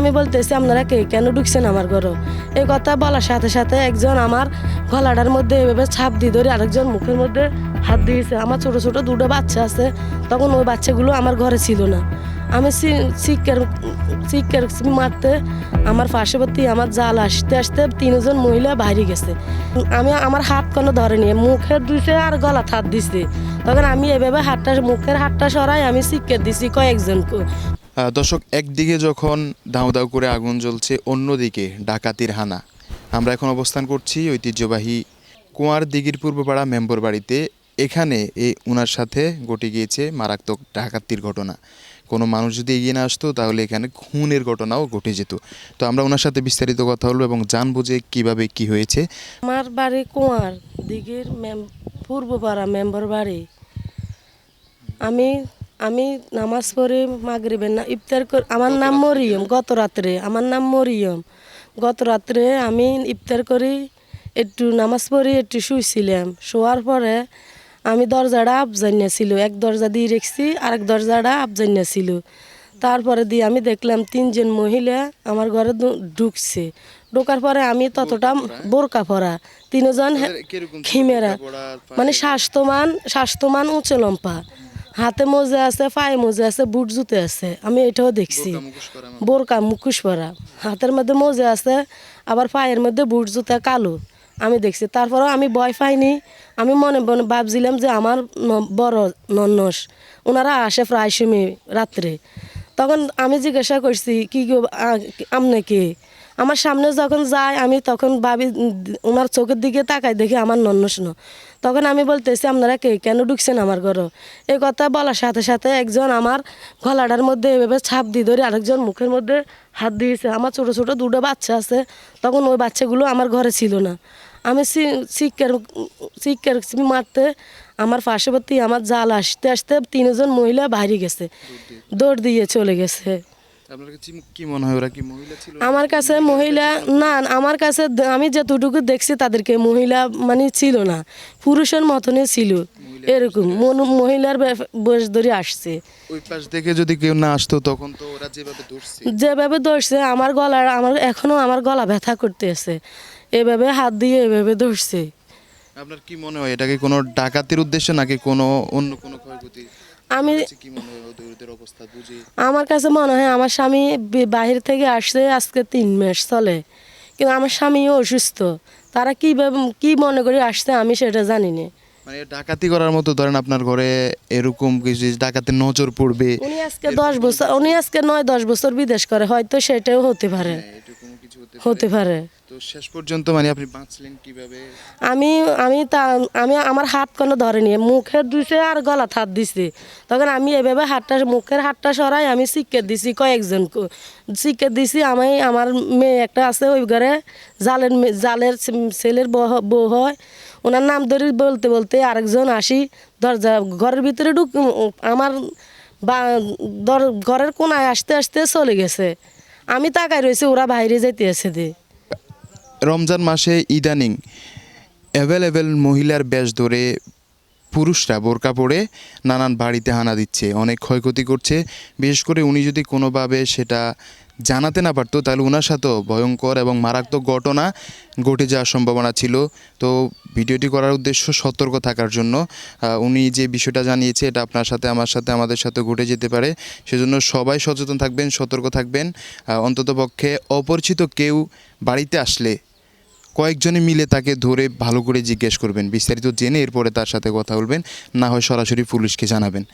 আমি বলতেছি, আপনারা কে? কেন ঢুকছেন আমার ঘরে? এই কথা বলার সাথে সাথে একজন আমার গলাটার মধ্যে এভাবে ছাপ দিয়ে ধরে আরেকজন মুখের মধ্যে হাত দিয়েছে। আমার ছোট ছোট দুটো বাচ্চা আছে, তখন ওই বাচ্চাগুলো আমার ঘরে ছিল না। আমি শিক্ষার শিক্ষার মারতে আমার পার্শ্ববর্তী আমার জাল আসতে আসতে তিনজন মহিলা বাইরে গেছে। আমি আমার হাত কোনো ধরেনি মুখের দিছে আর গলা হাত দিছে। তখন আমি এভাবে হাতটা, মুখের হাতটা সরাই আমি শিক্ষার দিছি কয়েকজনকে। দর্শক, একদিকে যখন দাউ দাউ করে আগুন জ্বলছে, অন্যদিকে ডাকাতির হানা। আমরা এখন অবস্থান করছি ঐতিহ্যবাহী কুয়ার দিঘির পূর্বপাড়া মেম্বর বাড়িতে। এখানে এই উনার সাথে ঘটে গিয়েছে মারাত্মক ডাকাতির ঘটনা। কোনো মানুষ যদি এগিয়ে না আসতো, তাহলে এখানে খুনের ঘটনাও ঘটে যেত। তো আমরা ওনার সাথে বিস্তারিত কথা হলো এবং জানব যে কীভাবে কি হয়েছে। আমার বাড়ি কুয়ার দিঘির পূর্বপাড়া মেম্বার বাড়ি। আমি আমি নামাজ পড়ে মাগরিবের না ইফতার কর আমার নাম মরিয়ম গত রাত্রে আমার নাম মরিয়ম। গত রাত্রে আমি ইফতার করি একটু নামাজ পড়ি একটু শুয়েছিলাম শোয়ার পরে আমি দরজাটা আবজান্যা ছিল এক দরজা দিয়ে রেখেছি আরেক দরজাটা আবজান্যা ছিল তারপরে দিয়ে আমি দেখলাম তিনজন মহিলা আমার ঘরে ঢুকছে। ঢোকার পরে আমি ততটা বোরকা পরা। তিনজন খিমেরা। মানে স্বাস্থ্যমান স্বাস্থ্যমান উঁচু লম্পা হাতে মোজা আছে পায়ে মোজা আছে বুট জুতে আছে আমি এটাও দেখছি। বোরকা মুখোশ পরা হাতের মধ্যে মোজা আছে আবার পায়ের মধ্যে বুট জুতা কালো। আমি দেখছি তারপরেও আমি ভয় পাইনি। আমি মনে মনে ভাবছিলাম যে আমার বড় নন্নস ওনারা আসে প্রায় সময় রাত্রে। তখন আমি জিজ্ঞাসা করছি কি আপনি কে? আমার সামনে যখন যায়, আমি তখন ভাবি ওনার চোখের দিকে তাকাই দেখি আমার নন্নস ন তখন আমি বলতেছি, আপনারা কে? কেন ঢুকছেন আমার ঘরে? এই কথা বলার সাথে সাথে একজন আমার গলাটার মধ্যে এভাবে ছাপ দিয়ে ধরে আরেকজন মুখের মধ্যে হাত দিয়েছে। আমার ছোট ছোটো দুটো বাচ্চা আছে, তখন ওই বাচ্চাগুলো আমার ঘরে ছিল না। আমি শিক্ষার শিক্ষার মারতে আমার পার্শ্ববর্তী আমার জাল আসতে আসতে তিনজন মহিলা বাইরে গেছে। দৌড় দিয়ে চলে গেছে। আপনার কাছে কি মনে হয়? ওরা কি মহিলা ছিল? আমার কাছে মহিলা না আমার কাছে আমি যতটুকু দেখছি তাদেরকে মহিলা মানে ছিল না পুরুষের মতনই ছিল এরকম মহিলার বয়স ধরে আসছে। ওই পাশ থেকে যদি কেউ না আসতো তখন তো ওরা যেভাবে ধরছে যেভাবে ধরছে আমার গলার আমার এখনও আমার গলা ব্যথা করতে আছে এভাবে হাত দিয়ে এভাবে ধরছে আপনার কি মনে হয় এটাকে কোনো ডাকাতির উদ্দেশ্যে নাকি কোনো অন্য কোনো ক্ষয়ক্ষতি? আমি হয় আমার কাছে মনে হয় আমার স্বামী বাহির থেকে আসছে আজকে তিন মাস চলে। কিন্তু আমার স্বামীও অসুস্থ। তারা কীভাবে কী মনে করে আসছে আমি সেটা জানি না মানে ডাকাতি করার মতো ধরেন আপনার ঘরে এরকম কিছু যে নজর পড়বে উনি আজকে দশ বছর উনি আজকে নয় দশ বছর বিদেশ করে হয়তো সেটাও হতে পারে। হতে হতে পারে। তো শেষ পর্যন্ত মানে আপনি বাঁচলেন কীভাবে? আমি আমি তা, আমি আমার হাত কোনো ধরেনি, মুখের দিছে আর গলা হাত দিছে। তখন আমি এভাবে হাতটা, মুখের হাতটা সরাই আমি শিক্ষা দিছি কয়েকজন শিক্ষা দিছি আমি, আমার মেয়ে একটা আছে ওই ঘরে, জালের জালের ছেলের বউ- হয়। ওনার নাম ধরে বলতে বলতে আরেকজন আসি, দরজা, ঘরের ভিতরে ঢুক, আমার বা, দর, ঘরের কোনায় আসতে আসতে চলে গেছে। আমি তাকাই রয়েছি, ওরা বাইরে যেতে আছে দিয়ে রমজান মাসে ইদানিং অ্যাভেলেবেল মহিলার বেশ ধরে পুরুষরা বোরকা পরে নানান বাড়িতে হানা দিচ্ছে, অনেক ক্ষয়ক্ষতি করছে। বিশেষ করে উনি যদি কোনোভাবে সেটা জানাতে না পারতো, তাহলে ওনার সাথেও ভয়ঙ্কর এবং মারাত্মক ঘটনা ঘটে যাওয়ার সম্ভাবনা ছিল। তো ভিডিওটি করার উদ্দেশ্য সতর্ক থাকার জন্য উনি যে বিষয়টা জানিয়েছে এটা আপনার সাথে, আমার সাথে, আমাদের সাথে ঘটে যেতে পারে। সেজন্য সবাই সচেতন থাকবেন, সতর্ক থাকবেন। অন্ততপক্ষে অপরিচিত কেউ বাড়িতে আসলে কয়েকজনে মিলে তাকে ধরে ভালো করে জিজ্ঞেস করবেন। বিস্তারিত জেনে এরপরে তার সাথে কথা বলবেন। না হয় সরাসরি পুলিশকে জানাবেন।